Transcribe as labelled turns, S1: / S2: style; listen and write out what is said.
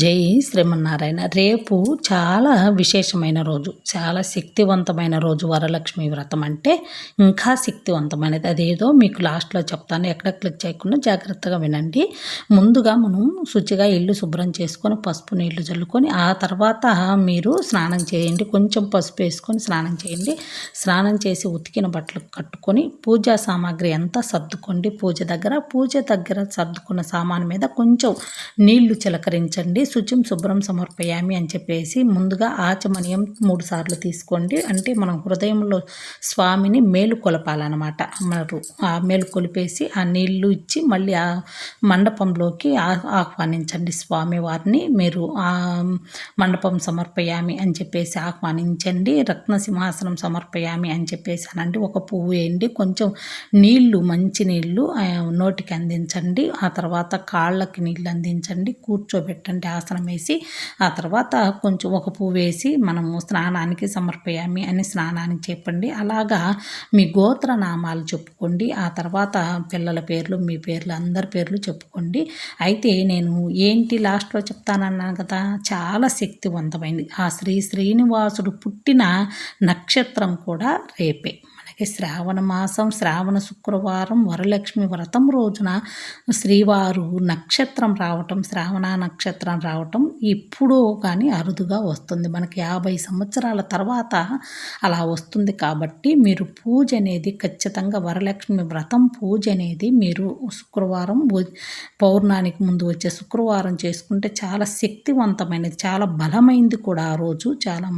S1: జై శ్రీమన్నారాయణ. రేపు చాలా విశేషమైన రోజు చాలా శక్తివంతమైన రోజు వరలక్ష్మి వ్రతం అంటే ఇంకా శక్తివంతమైనది. అదేదో మీకు లాస్ట్లో చెప్తాను ఎక్కడ క్లిక్ చేయకుండా జాగ్రత్తగా వినండి. ముందుగా మనం శుచిగా ఇల్లు శుభ్రం చేసుకొని పసుపు నీళ్ళు చల్లుకొని ఆ తర్వాత మీరు స్నానం చేయండి. కొంచెం పసుపు వేసుకొని స్నానం చేయండి. స్నానం చేసి ఉతికిన బట్టలు కట్టుకొని పూజా సామాగ్రి అంతా సర్దుకోండి. పూజ దగ్గర పూజ దగ్గర సర్దుకున్న సామాను మీద కొంచెం నీళ్ళు చిలకరించండి. శుచిం శుభ్రం సమర్పయామి అని చెప్పేసి ముందుగా ఆచమనీయం మూడు సార్లు తీసుకోండి. అంటే మనం హృదయంలో స్వామిని మేలు కొలపాలన్నమాట. అన్నారు ఆ మేలు కొలిపేసి ఆ నీళ్ళు ఇచ్చి మళ్ళీ ఆ మండపంలోకి ఆహ్వానించండి స్వామి వారిని. మీరు ఆ మండపం సమర్పయామి అని చెప్పేసి ఆహ్వానించండి. రత్న సింహాసనం సమర్పయామి అని చెప్పేసి అనండి. ఒక పువ్వు వేయండి. కొంచెం నీళ్ళు మంచి నీళ్ళు నోటికి అందించండి. ఆ తర్వాత కాళ్ళకి నీళ్ళు అందించండి. కూర్చోబెట్టండి. ఆసనం వేసి ఆ తర్వాత కొంచెం ఒక పువ్వు వేసి మనము స్నానానికి సమర్పయామి అని స్నానానికి చెప్పండి. అలాగా మీ గోత్ర నామాలు చెప్పుకోండి. ఆ తర్వాత పిల్లల పేర్లు మీ పేర్లు అందరి పేర్లు చెప్పుకోండి. అయితే నేను ఏంటి లాస్ట్లో చెప్తానన్నాను కదా చాలా శక్తివంతమైంది. ఆ శ్రీ శ్రీనివాసుడు పుట్టిన నక్షత్రం కూడా రేపే. శ్రావణ మాసం శ్రావణ శుక్రవారం వరలక్ష్మి వ్రతం రోజున శ్రీవారు నక్షత్రం రావటం శ్రావణ నక్షత్రం రావటం ఇప్పుడు కానీ అరుదుగా వస్తుంది. మనకి యాభై సంవత్సరాల తర్వాత అలా వస్తుంది కాబట్టి మీరు పూజ అనేది ఖచ్చితంగా వరలక్ష్మి వ్రతం పూజ అనేది మీరు శుక్రవారం పౌర్ణానికి ముందు వచ్చే శుక్రవారం చేసుకుంటే చాలా శక్తివంతమైనది చాలా బలమైంది కూడా ఆ రోజు. చాలా